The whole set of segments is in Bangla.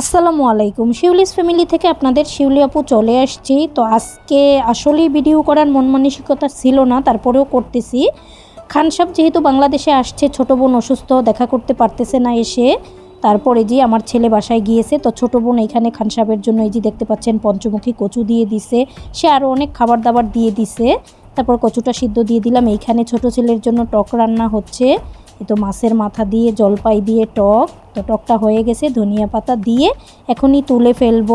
আসসালামু আলাইকুম। শিউলিস ফ্যামিলি থেকে আপনাদের শিউলি আপু চলে আসছি। তো আজকে আসলেই ভিডিও করার মন মানসিকতা ছিল না, তারপরেও করতেছি। খান সাহেব যেহেতু বাংলাদেশে আসছে, ছোট বোন অসুস্থ, দেখা করতে পারতেছে না এসে। তারপরে যে আমার ছেলে বাসায় গিয়েছে, তো ছোট বোন এখানে খান সাহেবের জন্য এই যে দেখতে পাচ্ছেন পঞ্চমুখী কচু দিয়ে দিছে। সে আরও অনেক খাবার দাবার দিয়ে দিছে। তারপর কচুটা সিদ্ধ দিয়ে দিলাম। এইখানে ছোট ছেলের জন্য টক রান্না হচ্ছে। তো মাছের মাথা দিয়ে, জলপাই দিয়ে টক। তো টকটা হয়ে গেছে, ধনিয়া পাতা দিয়ে এখনই তুলে ফেলব।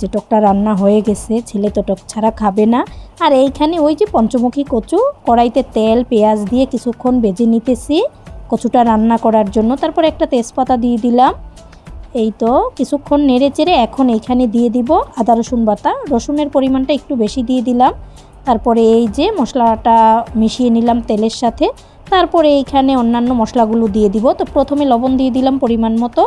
যে টকটা রান্না হয়ে গেছে, ছেলে তো টক ছাড়া খাবে না। আর এইখানে ওই যে পঞ্চমুখী কচু, কড়াইতে তেল, পেঁয়াজ দিয়ে কিছুক্ষণ বেজে নিতেছি কচুটা রান্না করার জন্য। তারপর একটা তেজপাতা দিয়ে দিলাম। এই তো কিছুক্ষণ নেড়ে চেড়ে এখন এইখানে দিয়ে দিব আদা, রসুন বাটা। রসুনের পরিমাণটা একটু বেশি দিয়ে দিলাম। তারপরে এই যে মশলাটা মিশিয়ে নিলাম তেলের সাথে। তারপরে এইখানে অন্যান্য মশলাগুলো দিয়ে দিব। তো প্রথমে লবণ দিয়ে দিলাম পরিমাণ মতো।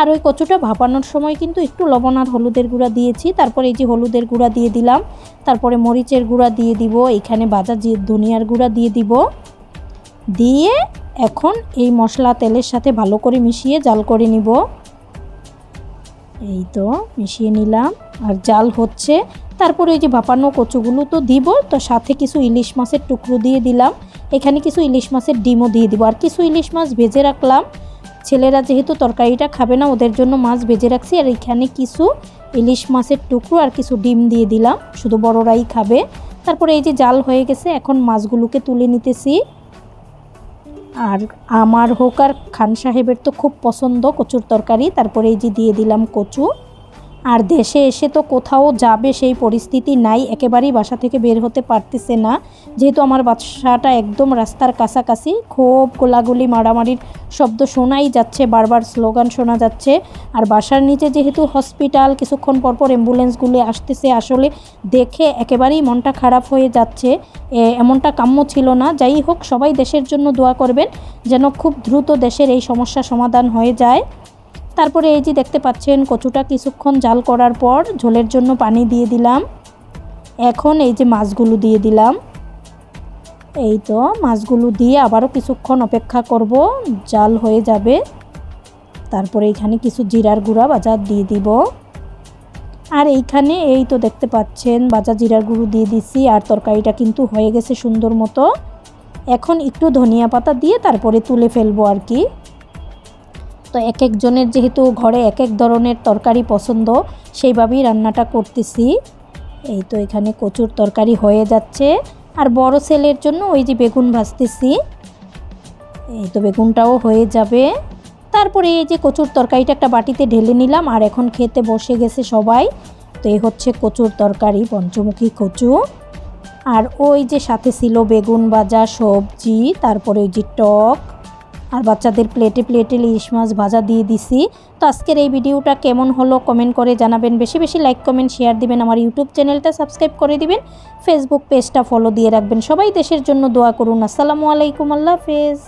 আর ওই কচুটা ভাপানোর সময় কিন্তু একটু লবণ আর হলুদের গুঁড়া দিয়েছি। তারপরে এই যে হলুদের গুঁড়া দিয়ে দিলাম। তারপরে মরিচের গুঁড়া দিয়ে দিব। এইখানে বাজা ধনিয়ার গুঁড়া দিয়ে দিব। দিয়ে এখন এই মশলা তেলের সাথে ভালো করে মিশিয়ে জাল করে নিব। এই তো মিশিয়ে নিলাম। আর জাল হচ্ছে। তারপরে ওই যে ভাপানো কচুগুলো তো দিব। তো সাথে কিছু ইলিশ মাছের টুকরো দিয়ে দিলাম। এখানে কিছু ইলিশ মাছের ডিমও দিয়ে দিব। আর কিছু ইলিশ মাছ ভেজে রাখলাম। ছেলেরা যেহেতু তরকারিটা খাবে না, ওদের জন্য মাছ ভেজে রাখছি। আর এখানে কিছু ইলিশ মাছের টুকরো আর কিছু ডিম দিয়ে দিলাম। শুধু বড়রাই খাবে। তারপরে এই যে জাল হয়ে গেছে, এখন মাছগুলোকে তুলে নিতেছি। আর আমার হোক আর খান সাহেবের তো খুব পছন্দ কচুর তরকারি। তারপরে এই যে দিয়ে দিলাম কচু। আর দেশে এসে তো কোথাও যাবে সেই পরিস্থিতি নাই, একেবারেই বাসা থেকে বের হতে পারতেছে না। যেহেতু আমার বাসাটা একদম রাস্তার কাছাকাছি, খুব গোলাগুলি মারামারির শব্দ শোনাই যাচ্ছে, বারবার স্লোগান শোনা যাচ্ছে। আর বাসার নিচে যেহেতু হসপিটাল, কিছুক্ষণ পরপর অ্যাম্বুলেন্সগুলি আসতেছে। আসলে দেখে একেবারেই মনটা খারাপ হয়ে যাচ্ছে। এমনটা কাম্য ছিল না। যাই হোক, সবাই দেশের জন্য দোয়া করবেন যেন খুব দ্রুত দেশের এই সমস্যা সমাধান হয়ে যায়। তারপরে এই যে দেখতে পাচ্ছেন কচুটা কিছুক্ষণ জাল করার পর ঝোলের জন্য পানি দিয়ে দিলাম। এখন এই যে মাছগুলো দিয়ে দিলাম। এই তো মাছগুলো দিয়ে আবারও কিছুক্ষণ অপেক্ষা করব, জাল হয়ে যাবে। তারপরে এইখানে কিছু জিরার গুঁড়া বাজার দিয়ে দিব। আর এইখানে এই তো দেখতে পাচ্ছেন বাজা জিরার গুঁড়ো দিয়ে দিছি, আর তরকারিটা কিন্তু হয়ে গেছে সুন্দর মতো। এখন একটু ধনিয়া পাতা দিয়ে তারপরে তুলে ফেলব আর কি। তো এক একজনের যেহেতু ঘরে এক এক ধরনের তরকারি পছন্দ, সেইভাবেই রান্নাটা করতেছি। এই তো এখানে কচুর তরকারি হয়ে যাচ্ছে। আর বড় ছেলের জন্য ওই যে বেগুন ভাজতেছি। এই তো বেগুনটাও হয়ে যাবে। তারপরে এই যে কচুর তরকারিটা একটা বাটিতে ঢেলে নিলাম, আর এখন খেতে বসে গেছে সবাই। তো এই হচ্ছে কচুর তরকারি, পঞ্চমুখী কচু। আর ওই যে সাথে ছিল বেগুন ভাজা, সবজি, তারপরে ওই যে টক। আর বাচ্চাদের প্লেটে প্লেটে ইলিশ মাছ ভাজা দিয়ে দিছি। তো আজকের এই ভিডিওটা কেমন হলো কমেন্ট করে জানাবেন। বেশি বেশি লাইক কমেন্ট শেয়ার দিবেন। আমার ইউটিউব চ্যানেলটা সাবস্ক্রাইব করে দিবেন। ফেসবুক পেজটা ফলো দিয়ে রাখবেন। সবাই দেশের জন্য দোয়া করুন। আসসালামু আলাইকুম। আল্লাহ হাফেজ।